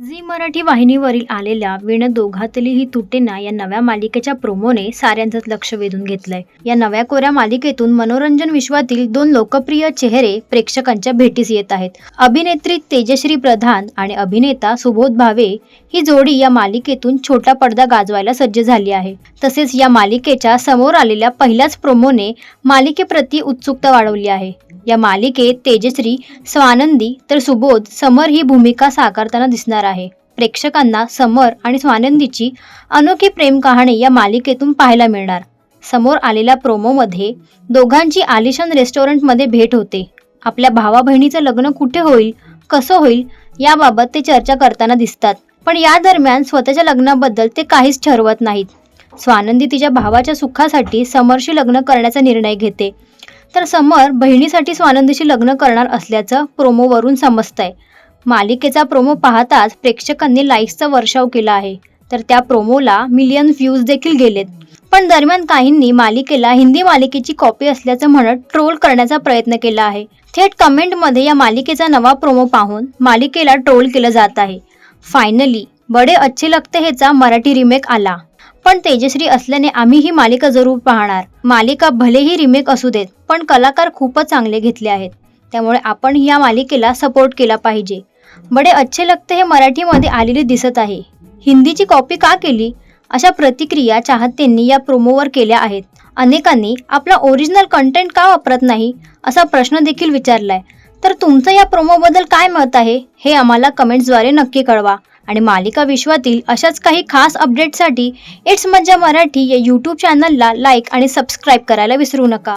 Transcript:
Zee Marathi वाहिनीवरील आलेल्या विण दोघातली ही तुटेना या नव्या मालिकेच्या प्रोमोने साऱ्यांचंच लक्ष वेधून घेतलंय. या नव्या कोऱ्या मालिकेतून मनोरंजन विश्वातील दोन लोकप्रिय चेहरे प्रेक्षकांच्या भेटीस येत आहेत. अभिनेत्री तेजश्री प्रधान आणि अभिनेता सुबोध भावे ही जोडी या मालिकेतून छोटा पडदा गाजवायला सज्ज झाली आहे. तसेच या मालिकेच्या समोर आलेल्या पहिल्याच प्रोमोने मालिकेप्रती उत्सुकता वाढवली आहे. या मालिकेत तेजश्री स्वानंदी तर सुबोध समर ही भूमिका साकारताना दिसणार आहे. प्रेक्षकांना समर आणि स्वानंदीची अनोखी प्रेम कहाणी या मालिकेतून पाहायला मिळणार. समोर आलेल्या प्रोमोमध्ये दोघांची आलिशान रेस्टॉरंटमध्ये भेट होते. आपल्या भावा बहिणीचं लग्न कुठे होईल कसं होईल याबाबत ते चर्चा करताना दिसतात. पण या दरम्यान स्वतःच्या लग्नाबद्दल ते काहीच ठरवत नाहीत. स्वानंदी तिच्या भावाच्या सुखासाठी समरशी लग्न करण्याचा निर्णय घेते. तर समर बहिणीसाठी स्वानंदशी लग्न करणार असल्याचं प्रोमोवरून समजतंय. मालिकेचा प्रोमो पाहताच प्रेक्षकांनी लाईक्सचा वर्षाव केला आहे. तर त्या प्रोमोला मिलियन व्ह्यूज देखील गेलेत. पण दरम्यान काहींनी मालिकेला हिंदी मालिकेची कॉपी असल्याचं म्हणत ट्रोल करण्याचा प्रयत्न केला आहे. थेट कमेंटमध्ये या मालिकेचा नवा प्रोमो पाहून मालिकेला ट्रोल केलं जात आहे. फायनली बडे अच्छे लगते हेचा मराठी रिमेक आला. पण तेजश्री असल्याने आम्ही ही मालिका जरूर पाहणार. मालिका भलेही रिमेक असू देत पण कलाकार खूपच चांगले घेतले आहेत. त्यामुळे आपण या मालिकेला सपोर्ट केला पाहिजे. बडे अच्छे लगते हे मराठीमध्ये आलेले दिसत आहे. हिंदीची कॉपी का केली? अशा प्रतिक्रिया चाहत्यांनी या प्रोमोवर केल्या आहेत. अनेकांनी आपला ओरिजिनल कंटेंट का वापरत नाही? असा प्रश्न देखील विचारलाय. तर तुमचं या प्रोमोबद्दल काय मत आहे? हे आम्हाला कमेंट्सद्वारे नक्की कळवा. आणि मालिका विश्वातील अशाच काही खास अपडेटसाठी इट्स मज्जा मराठी या यूट्यूब चॅनलला लाईक आणि सबस्क्राईब करायला विसरू नका.